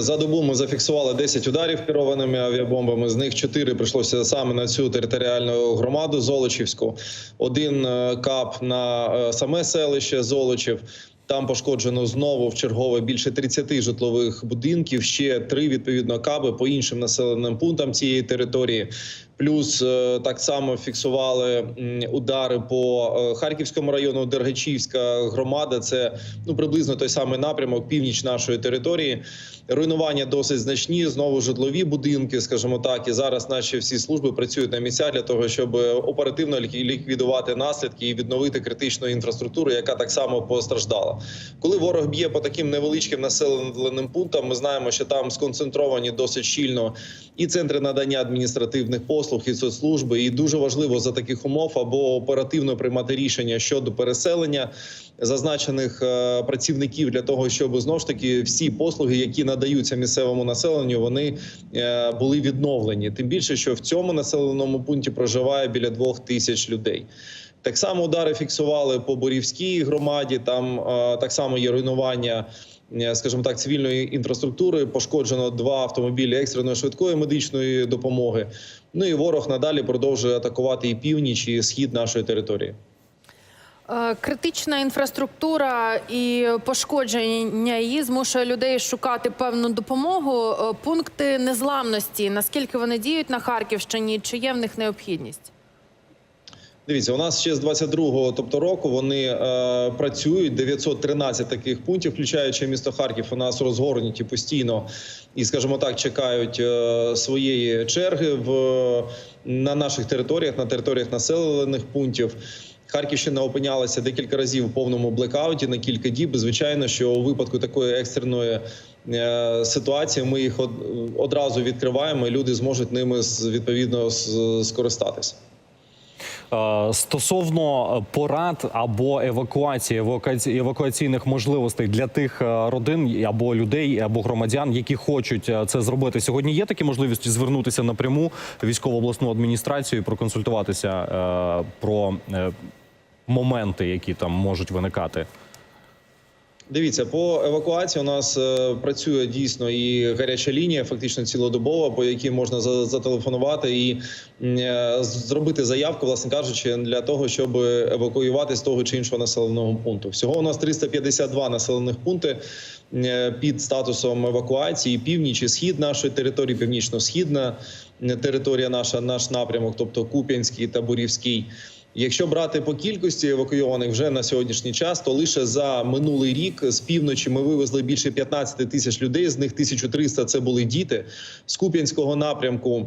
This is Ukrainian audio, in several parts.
За добу ми зафіксували 10 ударів керованими авіабомбами. З них 4 прийшлося саме на цю територіальну громаду Золочівську. Один е, кап на е, саме селище Золочів. Там пошкоджено знову в чергове більше 30 житлових будинків. Ще три відповідно каби по іншим населеним пунктам цієї території. Плюс е, так само фіксували удари по е, Харківському району, Дергачівська громада. Це ну приблизно той самий напрямок, північ нашої території. Руйнування досить значні. Знову житлові будинки, скажімо так. І зараз наші всі служби працюють на місцях для того, щоб оперативно лік- ліквідувати наслідки і відновити критичну інфраструктуру, яка так само постраждала. Коли ворог б'є по таким невеличким населеним пунктам, ми знаємо, що там сконцентровані досить щільно і центри надання адміністративних послуг, і соцслужби. І дуже важливо за таких умов або оперативно приймати рішення щодо переселення зазначених е, працівників для того, щоб знову ж таки всі послуги, які надаються місцевому населенню, вони е, були відновлені. Тим більше, що в цьому населеному пункті проживає біля двох тисяч людей. Так само удари фіксували по Борівській громаді. Там е, так само є руйнування. Скажімо так, цивільної інфраструктури пошкоджено два автомобілі екстреної швидкої медичної допомоги. Ну і ворог надалі продовжує атакувати і північ, і схід нашої території. Е, Критична інфраструктура і пошкодження її змушує людей шукати певну допомогу. Е, Пункти незламності. Наскільки вони діють на Харківщині? Чи є в них необхідність? Дивіться, у нас ще з 22-го, тобто року, вони е, працюють 913 таких пунктів, включаючи місто Харків. У нас розгорнуті постійно і, скажімо так, чекають е, своєї черги в на наших територіях, на територіях населених пунктів. Харківщина опинялася декілька разів у повному блекауті на кілька діб. Звичайно, що у випадку такої екстреної е, ситуації ми їх од, одразу відкриваємо, і люди зможуть ними з- відповідно скористатися. Е, Стосовно порад або евакуації евакуаці- евакуаційних можливостей для тих е, родин або людей, або громадян, які хочуть е, це зробити, сьогодні є такі можливості звернутися напряму військово обласну адміністрацію, і проконсультуватися про моменти, які там можуть виникати. Дивіться, по евакуації у нас е, працює дійсно і гаряча лінія, фактично цілодобова, по якій можна за- зателефонувати і е, зробити заявку, власне кажучи, для того, щоб евакуювати з того чи іншого населеного пункту. Всього у нас 352 населених пункти е, під статусом евакуації. Північ і схід нашої території, північно-східна територія, наша наш напрямок, тобто Куп'янський та Бурівський. Якщо брати по кількості евакуйованих вже на сьогоднішній час, то лише за минулий рік з півночі ми вивезли більше 15 тисяч людей. З них 1300 – це були діти з Куп'янського напрямку.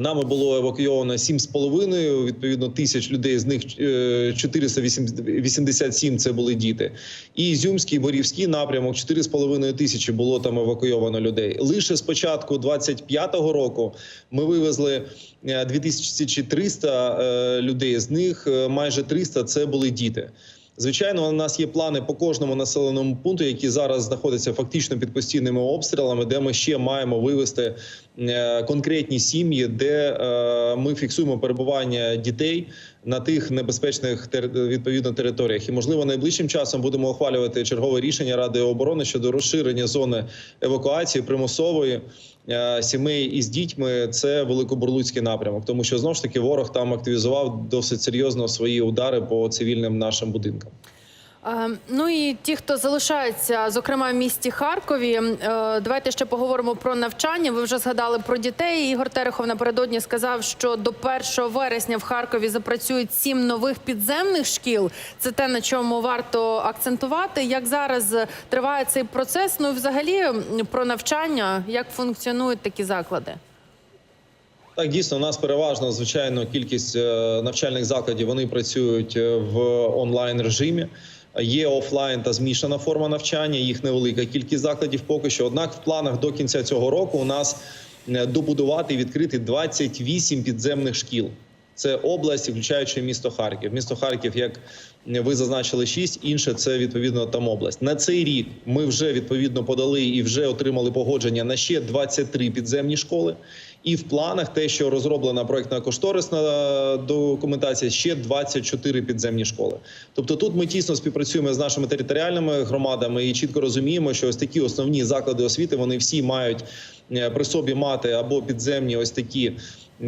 Нами було евакуйовано 7,5, відповідно тисяч людей. З них е, 487 – це були діти. І Ізюмський, Борівський напрямок 4,5 тисячі було там евакуйовано людей. Лише з початку 25-го року ми вивезли е, 2300 е, людей. З них е, майже 300 – це були діти. Звичайно, у нас є плани по кожному населеному пункту, які зараз знаходяться фактично під постійними обстрілами, де ми ще маємо вивести е, конкретні сім'ї, де е, ми фіксуємо перебування дітей на тих небезпечних відповідно територіях. І можливо найближчим часом будемо ухвалювати чергове рішення Ради оборони щодо розширення зони евакуації примусової е, сімей із дітьми. Це великобурлуцький напрямок, тому що знову ж таки ворог там активізував досить серйозно свої удари по цивільним нашим будинкам. Е, Ну і ті, хто залишаються, зокрема в місті Харкові. е, Давайте ще поговоримо про навчання. Ви вже згадали про дітей. Ігор Терехов напередодні сказав, що до 1 вересня в Харкові запрацюють сім нових підземних шкіл. Це те, на чому варто акцентувати. Як зараз триває цей процес? Ну і взагалі про навчання, як функціонують такі заклади. Так, дійсно, у нас переважно звичайно кількість е, навчальних закладів вони працюють е, в онлайн режимі. Є офлайн та змішана форма навчання. Їх невелика кількість закладів поки що. Однак, в планах до кінця цього року у нас е, добудувати і відкрити 28 підземних шкіл. Це область, включаючи місто Харків. Місто Харків, як ви зазначили, 6, інше це відповідно там область. На цей рік ми вже відповідно подали і вже отримали погодження на ще 23 підземні школи. І в планах те, що розроблена проектна кошторисна документація, ще 24 підземні школи. Тобто, тут ми тісно співпрацюємо з нашими територіальними громадами і чітко розуміємо, що ось такі основні заклади освіти вони всі мають е, при собі мати або підземні ось такі.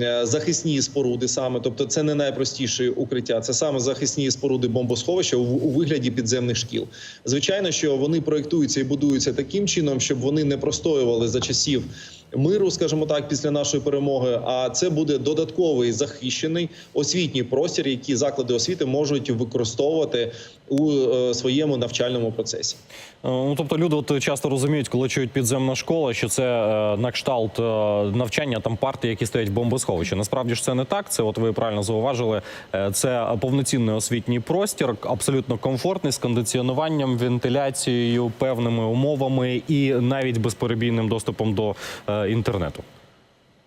е, Захисні споруди саме, тобто це не найпростіше укриття, це саме захисні споруди бомбосховища у, вигляді підземних шкіл. Звичайно, що вони проектуються і будуються таким чином, щоб вони не простоювали за часів миру, скажімо так, після нашої перемоги. А це буде додатковий захищений освітній простір, який заклади освіти можуть використовувати у е, своєму навчальному процесі. Е, Ну, тобто люди от часто розуміють, коли чують підземна школа, що це е, на кшталт навчання там парти, які стоять в бомбосховищі. Насправді ж це не так. Це, от ви правильно зауважили, це повноцінний освітній простір, абсолютно комфортний з кондиціонуванням, вентиляцією, певними умовами і навіть безперебійним доступом до інтернету.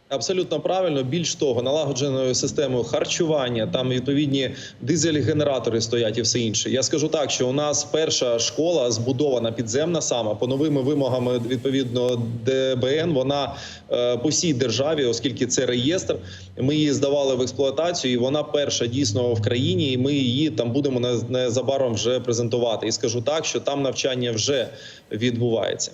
Абсолютно правильно. Більш того, налагодженою системою харчування, там відповідні дизель-генератори стоять і все інше. Я скажу так, що у нас перша школа збудована підземна сама по новими вимогами відповідно ДБН. Вона е, по всій державі, оскільки це реєстр. Ми її здавали в експлуатацію, і вона перша дійсно в країні. І ми її там будемо не- незабаром вже презентувати. І скажу так, що там навчання вже відбувається.